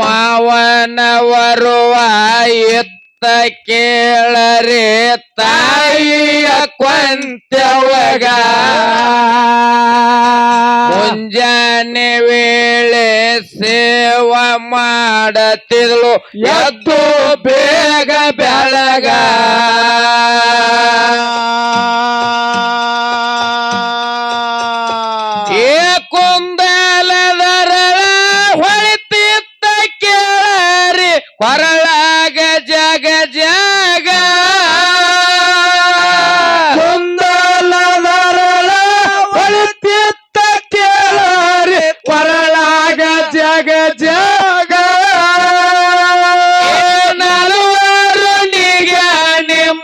ಮಾವನವರುವ ಎತ್ತ ಕೇಳರೆ ತಾಯಿಯ ಕ್ವಂತ್ಯವಗ ಮುಂಜಾನೆ ವೇಳೆ ಸೇವ ಮಾಡತಿದ್ಲು ಎದ್ದು ಬೇಗ ಬೆಳಗ. ಕೊರಳಾಗ ಜಗ ಜಗ. ಕುಂದಲದರಳ ಕೇಳರಿ ಕೊರಳಾಗ ಜಗ ಜಗ. ನಲವರನಿಗೆ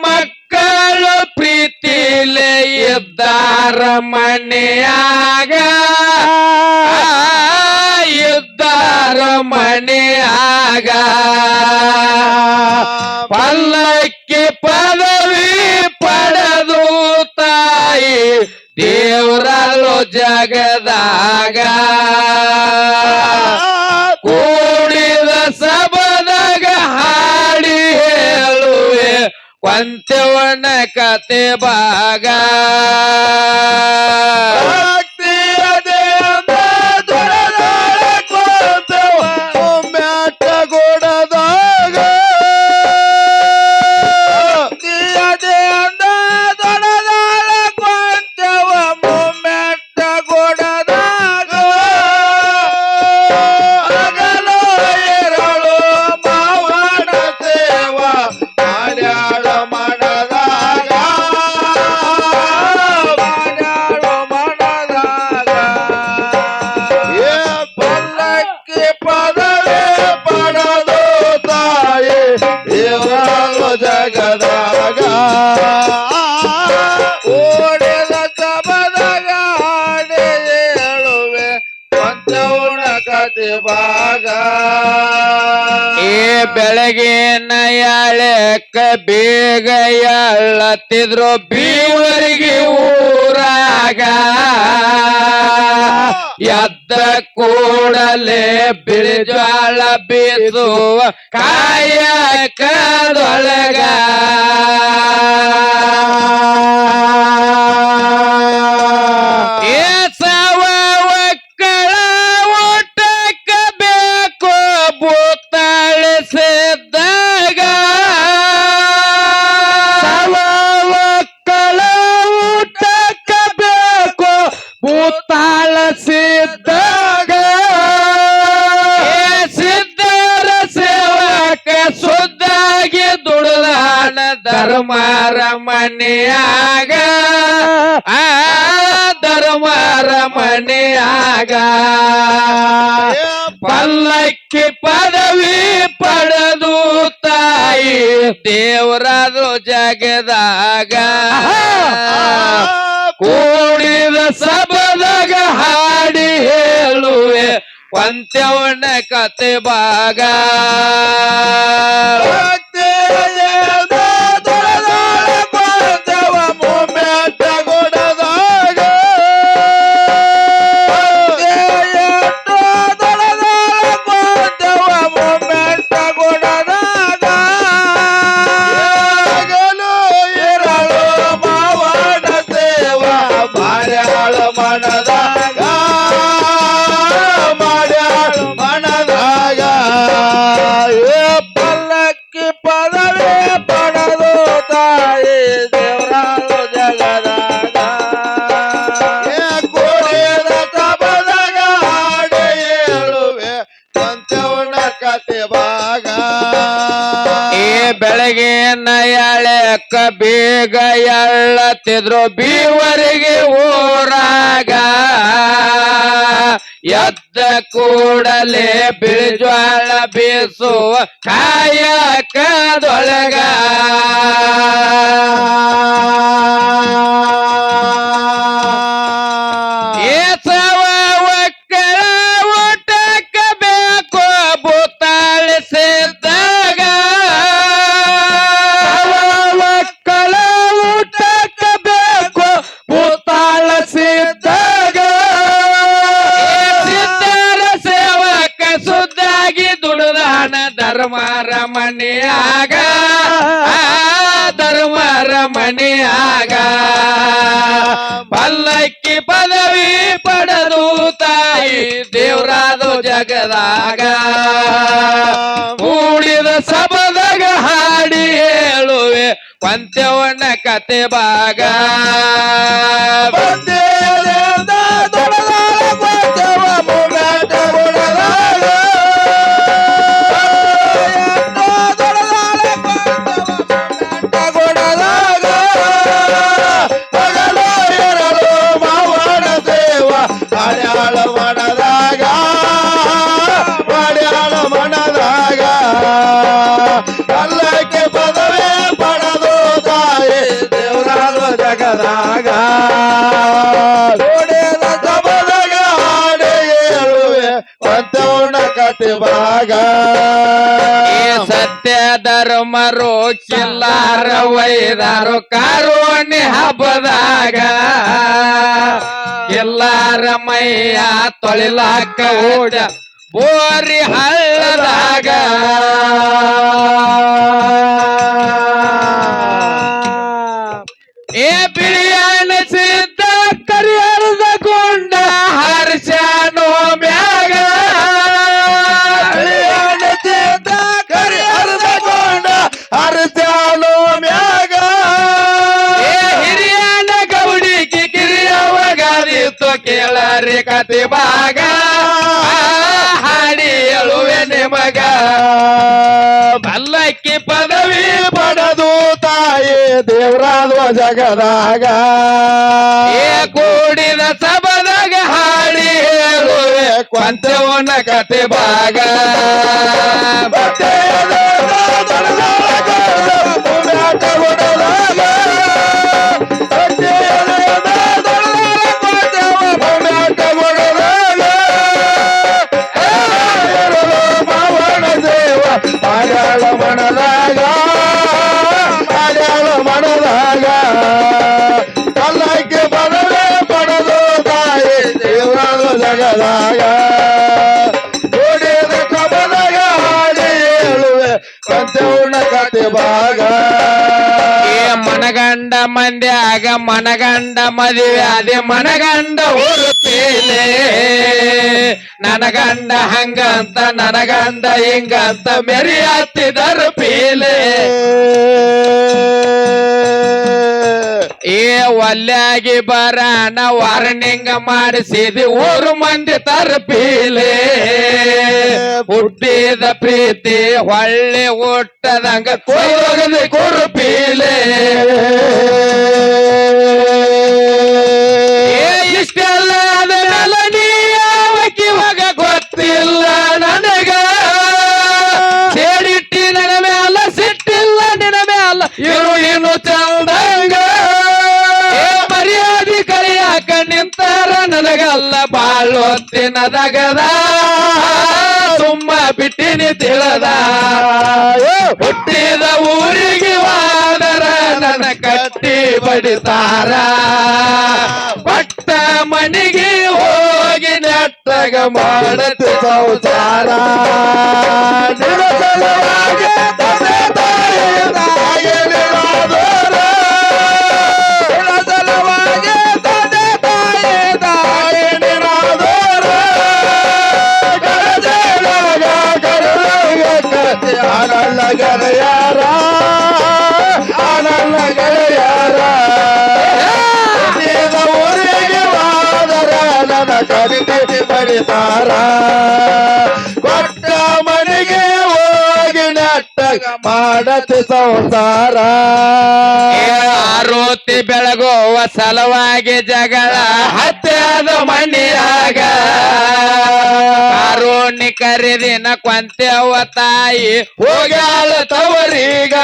ಮಕ್ಕಳು ಪ್ರೀತಿಲೆ ಇದ್ದಾರ ಮನೆಯಾಗ. ಇದ್ದಾರ ಮನೆಯಾಗ. ಪದವಿ ಪಡೆದು ತಾಯಿ ದೇವರಲ್ಲೋ ಜಗದಾಗ. ಕೂಡಿದ ಸಬದಾಗ ಹಾಡಿ ಹೇಳುವೆ ಕೊಂತೆವನ ಕತೆ ಭಾಗ. ಕತೆ ಏ ಬೆಳಗಿನ ಯಾಳೆಕ್ಕ ಬೇಗ ಎಳ್ಳತ್ತಿದ್ರು ಬೀವರಿಗೆ ಊರಾಗ. ಎದ್ದ ಕೂಡಲೇ ಬಿಳಿಜಾಳ ಬೀಸುವ ಕಾಯಕದೊಳಗ ಮನೆಯಾಗ ಆ ಧರ್ಮಾರ ಮನೆಯಾಗ ಪಲ್ಲಕ್ಕಿ ಪದವಿ ಪಡೆದು ತಾಯಿ ದೇವರಾದ್ರು ಜಗದಾಗ ಕೂಡಿದ ಸಬದಾಗ ಹಾಡಿ ಹೇಳುವೆ ಪಂಚವನ ಕತೆ ಭಾಗ. ಬೇಗ ಎಳ್ಳತ್ತಿದ್ರು ಬೀವರಿಗೆ ಊರಾಗ. ಎದ್ದ ಕೂಡಲೇ ಬಿಳಿಜ್ವಾಳ ಬೀಸುವ ಕಾಯಕದೊಳಗ ಮನೆಯಾಗ ಧರ್ಮರ ಮನೆಯಾಗ. ಪಲ್ಲಕ್ಕಿ ಪದವಿ ಪಡೆದು ತಾಯಿ ದೇವರಾದ ಜಗದಾಗ. ಮೂಡಿದ ಸಬದಾಗ ಹಾಡಿ ಹೇಳುವೆ ಪಂಚವನ ಕತೆ ಭಾಗ. ಭಾಗ ಸತ್ಯ ಧರ್ಮರು ಕಿಲ್ಲಾರ ವೈದಾರು ಕಾರುಣಿ ಹಬ್ಬದಾಗ. ಎಲ್ಲಾರ ಮೈಯ ತೊಳಿಲಾಕ ಓಡ ಬೋರಿ ಹಳ್ಳದಾಗ. ಏ ಕಿರಿಯವಾಗದಿತ್ತು ಕೇಳರಿ ಕತಿ ಭಾಗ. ಹಾಡಿ ಹೇಳುವೆ ನಿಮಗ. ಪಲ್ಲಕ್ಕಿ ಪದವಿ ಪಡೆದು ತಾಯಿ ದೇವರಾದ ಜಗದಾಗ. ಏ ಕೂಡಿದ ಸಬದಾಗ ಹಾಡಿ ಹೇಳುವೆ ಕೊಂಚವನ ಕತೆ ಭಾಗ. ಮನಗಂಡ ಮಂದ್ಯಾಗ ಮನಗಂಡ ಮದುವೆ ಅದೇ ಮನಗಂಡ ಹುರುಪೇಲೆ ನನಗಂಡ ಹಂಗಂತ ನನಗಂಡ ಹಿಂಗಂತ ಮೆರಿ ಹತ್ತಿದರು ಪೀಲೆ. ಏ ಒಲ್ಯಾಗಿ ಬರಣ ವಾರ್ನಿಂಗ್ ಮಾಡಿಸಿದಿ, ಊರು ಮಂದಿ ತರಪೀಲೆ. ಹುಟ್ಟಿದ ಪ್ರೀತಿ ಹೊಳ್ಳಿ ಹುಟ್ಟದಂಗ ಕುರುಪೀಲೆ. ಏ ಇಷ್ಟೆಲ್ಲ ಅದನ್ನೆಲ್ಲ ನೀ ಯಾವಕ್ಕಿವಾಗ ಗೊತ್ತಿಲ್ಲ? ನನಗ ನನಗಲ್ಲ ದಗದ ಸುಮ್ಮ ಬಿಟ್ಟಿನಿ ತಿಳದ. ಹುಟ್ಟಿದ ಊರಿಗೆ ವಾದರ ನನ್ನ ಕಟ್ಟಿ ಬಡಿತಾರ. ಪಟ್ಟ ಮನೆಗೆ ಹೋಗಿ ನೆಟ್ಟಗ ಮಾಡತ ಸಂಸಾರ. ಸಲುವಾಗಿ ತಂದೆ ತಾಯಿ ಬಡಿತಾರ ಕೊಟ್ಟ ಮನೆಗೆ ಹೋಗಿ ನಟ್ಟ ಮಾಡತಿ ಸಂಸಾರ. ಆರೋತಿ ಬೆಳಗುವ ಸಲುವಾಗಿ ಜಗಳ ಹತ್ಯಾದ ಮಣ್ಣಿಯಾಗ. ಆರೋಣಿ ಕರೆದಿನ ಕೊಂತೆವ ತಾಯಿ, ಹೋಗ್ಯಾಳ ತವರೀಗ.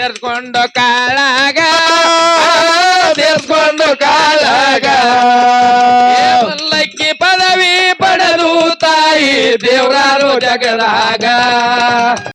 ತೀರ್ಸ್ಕೊಂಡು ಕಾಳಾಗ. ತೀರ್ಸ್ಕೊಂಡು ಕಾಳಾಗ. ಮಲ್ಲಕ್ಕಿ ಪದವಿ ಪಡೆದು ತಾಯಿ ದೇವರಾರು ಜಗದಾಗ.